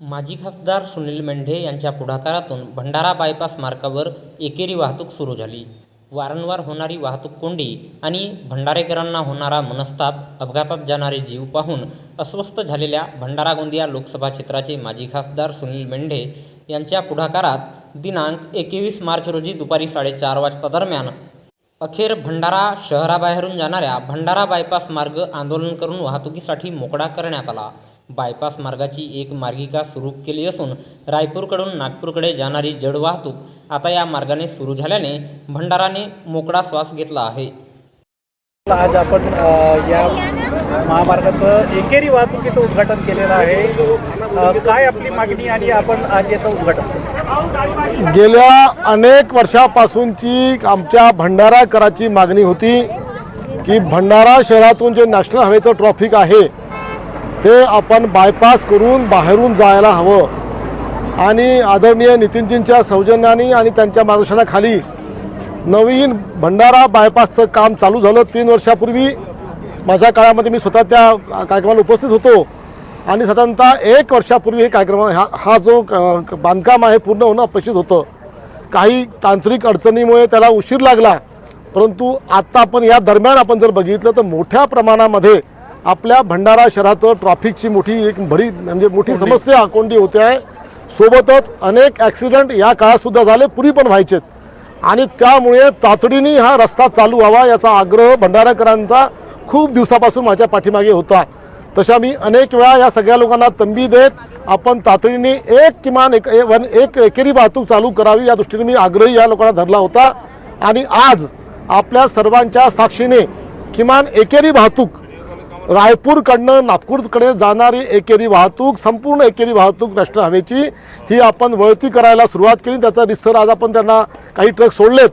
माजी खासदार सुनील मेंढे यांच्या पुढाकारातून भंडारा बायपास मार्गावर एकेरी वाहतूक सुरू झाली. वारंवार होणारी वाहतूक कोंडी आणि भंडारेकरांना होणारा मनस्ताप अपघातात जाणारे जीव पाहून अस्वस्थ झालेल्या भंडारा गोंदिया लोकसभा क्षेत्राचे माजी खासदार सुनील मेंढे यांच्या पुढाकारात दिनांक एकवीस मार्च रोजी दुपारी साडेचार वाजता दरम्यान अखेर भंडारा शहराबाहेरून जाणाऱ्या भंडारा बायपास मार्ग आंदोलन करून वाहतुकीसाठी मोकळा करण्यात आला. बायपास मार्गाची एक मार्गिका सुरू केली असून रायपूरकडून नागपूरकडे जाणारी जड वाहतूक आता या मार्गाने सुरू झाल्याने भंडाराने मोकळा श्वास घेतला आहे. आज आपण या महामार्गाचं एकेरी वाहतुकीचं उद्घाटन केलेलं आहे. काय आपली मागणी आणि आपण आज याचं उद्घाटन केलं गेल्या अनेक वर्षापासूनची आमच्या भंडारा कराची मागणी होती की भंडारा शहरातून जे नॅशनल हायवेचं ट्रॉफिक आहे ते आपण बायपास करून बाहेरून जायला हवं. आणि आदरणीय नितीनजींच्या सौजन्याने आणि त्यांच्या मार्गदर्शनाखाली नवीन भंडारा बायपासचं काम चालू झालं तीन वर्षापूर्वी. माझ्या काळामध्ये मी स्वतः त्या कार्यक्रमाला उपस्थित होतो. आणि साधारणतः एक वर्षापूर्वी हे कार्यक्रम हा हा जो क- बांधकाम आहे पूर्ण होणं अपेक्षित होतं. काही तांत्रिक अडचणीमुळे त्याला उशीर लागला. परंतु आत्ता आपण या दरम्यान आपण जर बघितलं तर मोठ्या प्रमाणामध्ये आपल्या भंडारा शहराचं ट्रॉफिकची मोठी एक भरी म्हणजे मोठी समस्या कोंडी होते आहे. सोबतच अनेक ॲक्सिडेंट या काळातसुद्धा झाले पूर्वी पण व्हायचेत. आणि त्यामुळे तातडीने हा रस्ता चालू व्हावा याचा आग्रह भंडाराकरांचा खूप दिवसापासून माझ्या पाठीमागे होता. तशा मी अनेक वेळा या सगळ्या लोकांना तंबी देत आपण तातडीने एक किमान एक वन एक एकेरी वाहतूक चालू करावी या दृष्टीने मी आग्रही या लोकांना धरला होता. आणि आज आपल्या सर्वांच्या साक्षीने किमान एकेरी वाहतूक रायपूरकडनं नागपूरकडे जाणारी एकेरी वाहतूक संपूर्ण एकेरी वाहतूक नॅशनल हवेची ही आपण वळती करायला सुरुवात केली. त्याचा रिसर आज आपण त्यांना काही ट्रक सोडलेत.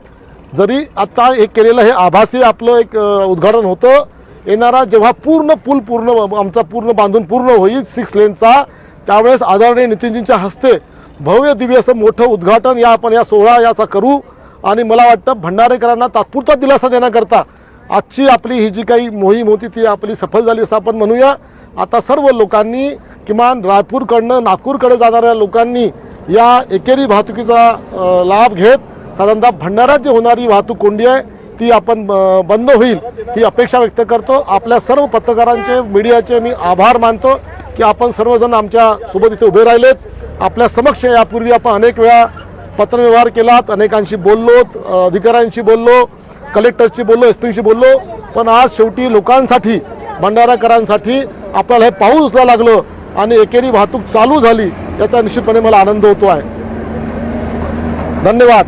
जरी आता हे केलेलं हे आभासी आपलं एक उद्घाटन होतं. येणारा जेव्हा पूर्ण पूल पूर्ण आमचा पूर्ण बांधून पूर्ण होईल सिक्स लेनचा त्यावेळेस आदरणीय नितीनजींच्या हस्ते भव्य दिव्य असं मोठं उद्घाटन या आपण या सोहळा याचा करू. आणि मला वाटतं भंडारेकरांना तात्पुरता दिलासा देण्याकरता आजची आपली ही जी काही मोहीम होती ती आपली सफल झाली असं आपण म्हणूया. आता सर्व लोकांनी किमान रायपूरकडनं नागपूरकडे जाणाऱ्या लोकांनी या एकेरी वाहतुकीचा लाभ घेत साधारणतः भंडाऱ्यात जी होणारी वाहतूक कोंडी आहे ती आपण बंद होईल ही अपेक्षा व्यक्त करतो. आपल्या सर्व पत्रकारांचे मीडियाचे मी आभार मानतो की आपण सर्वजण आमच्यासोबत इथे उभे राहिलेत. आपल्या समक्ष यापूर्वी आपण अनेक वेळा पत्रव्यवहार केलात अनेकांशी बोललो अधिकाऱ्यांशी बोललो. कलेक्टरशी बोललो एस पीशी बोललो पण आज शेवटी लोकांसाठी भंडाराकरांसाठी आपल्याला हे पाऊस उचला लागलं आणि एकेरी वाहतूक चालू झाली याचा निश्चितपणे मला आनंद होतो आहे धन्यवाद.